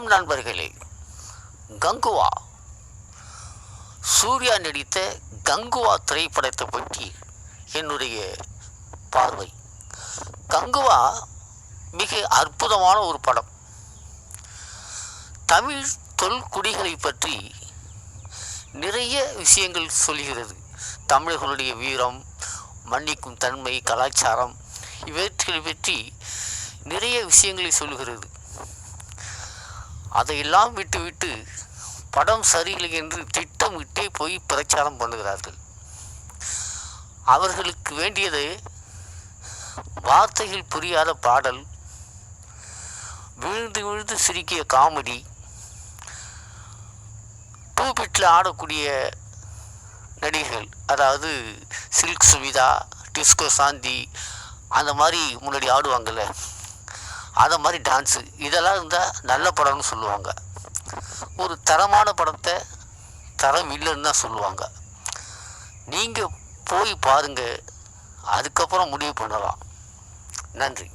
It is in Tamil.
வணக்கம் நண்பர்களே. கங்குவா. சூர்யா நடித்த கங்குவா திரைப்படத்தை பற்றி என்னுடைய பார்வை. கங்குவா மிக அற்புதமான ஒரு படம். தமிழ் தொல்குடிகளை பற்றி நிறைய விஷயங்கள் சொல்கிறது. தமிழர்களுடைய வீரம் மன்னிக்கும் தன்மை கலாச்சாரம் இவற்றை பற்றி நிறைய விஷயங்களை சொல்கிறது. அதையெல்லாம் விட்டுவிட்டு படம் சரியில்லை என்று திட்டமிட்டே போய் பிரச்சாரம் பண்ணுகிறார்கள். அவர்களுக்கு வேண்டியது வார்த்தைகள் புரியாத பாடல் விழுந்து விழுந்து சிரிக்கிய காமெடி டூ பிட்டில் ஆடக்கூடிய நடிகர்கள் அதாவது சில்க் சுமிதா டிஸ்கோ சாந்தி அந்த மாதிரி முன்னாடி ஆடுவாங்கள்ல. அதை மாதிரி டான்ஸு இதெல்லாம் இருந்தால் நல்ல படம்னு சொல்லுவாங்க. ஒரு தரமான படத்தை தரம் இல்லைன்னு தான் சொல்லுவாங்க. நீங்கள் போய் பாருங்கள் அதுக்கப்புறம் முடிவு பண்ணலாம். நன்றி.